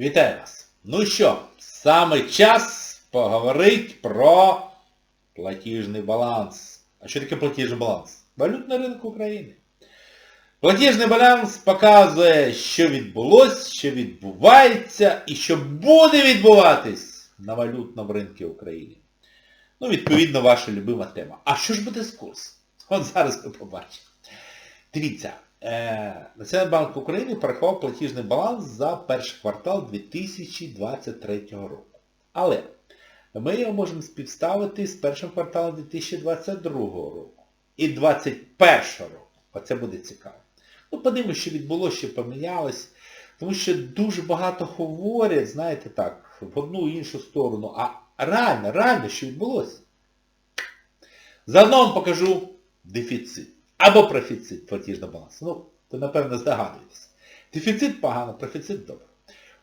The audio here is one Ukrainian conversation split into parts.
Вітаю вас! Ну що, саме час поговорити про платіжний баланс. А що таке платіжний баланс? Валютний ринок України. Платіжний баланс показує, що відбулося, що відбувається і що буде відбуватись на валютному ринку України. Ну, відповідно, ваша любима тема. А що ж буде з курсом? От зараз ми побачимо. Дивіться, Національний банк України порахував платіжний баланс за перший квартал 2023 року. Але ми його можемо співставити з першим кварталом 2022 року і 2021 року. Оце буде цікаво. Ну, подивимося, що відбулося, що помінялось. Тому що дуже багато говорять, знаєте так, в одну і іншу сторону. А реально, реально, що відбулося? Заодно вам покажу дефіцит. Або профіцит платіжного балансу. Ну, то напевно здогадуєтесь. Дефіцит погано, профіцит добре.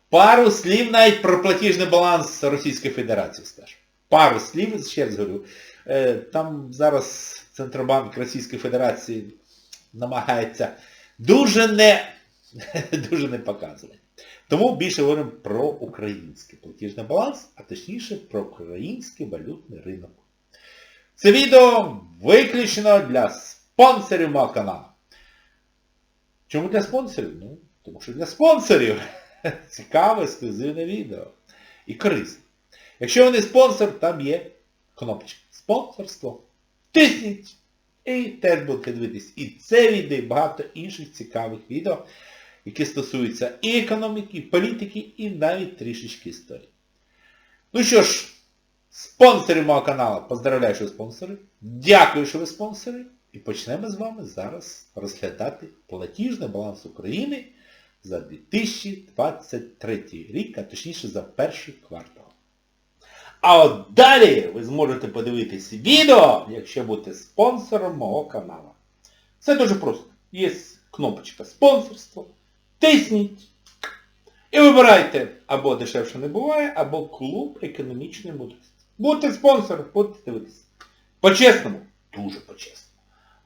Пару слів навіть про платіжний баланс Російської Федерації скажу. Пару слів, ще раз говорю. Е, Там зараз Центробанк Російської Федерації намагається дуже не, дуже не показувати. Тому більше говоримо про український платіжний баланс, а точніше про український валютний ринок. Це відео виключено для спонсорів мого каналу. Чому для спонсорів? Ну, тому що для спонсорів цікаве, ексклюзивне відео. І корисне. Якщо ви не спонсор, там є кнопочка. Спонсорство. Тисніть. І теж будете дивитись і це відео, і багато інших цікавих відео, які стосуються і економіки, і політики, і навіть трішечки історії. Ну що ж, спонсори мого каналу, поздравляю, що ви спонсори. Дякую, що ви спонсори. І почнемо з вами зараз розглядати платіжний баланс України за 2023 рік, а точніше за перший квартал. А от далі ви зможете подивитись відео, якщо будете спонсором мого каналу. Це дуже просто. Є кнопочка спонсорство. Тисніть. І вибирайте або дешевше не буває, або клуб економічної мудрості. Будьте спонсором, будете дивитися. По-чесному, дуже по-чесному.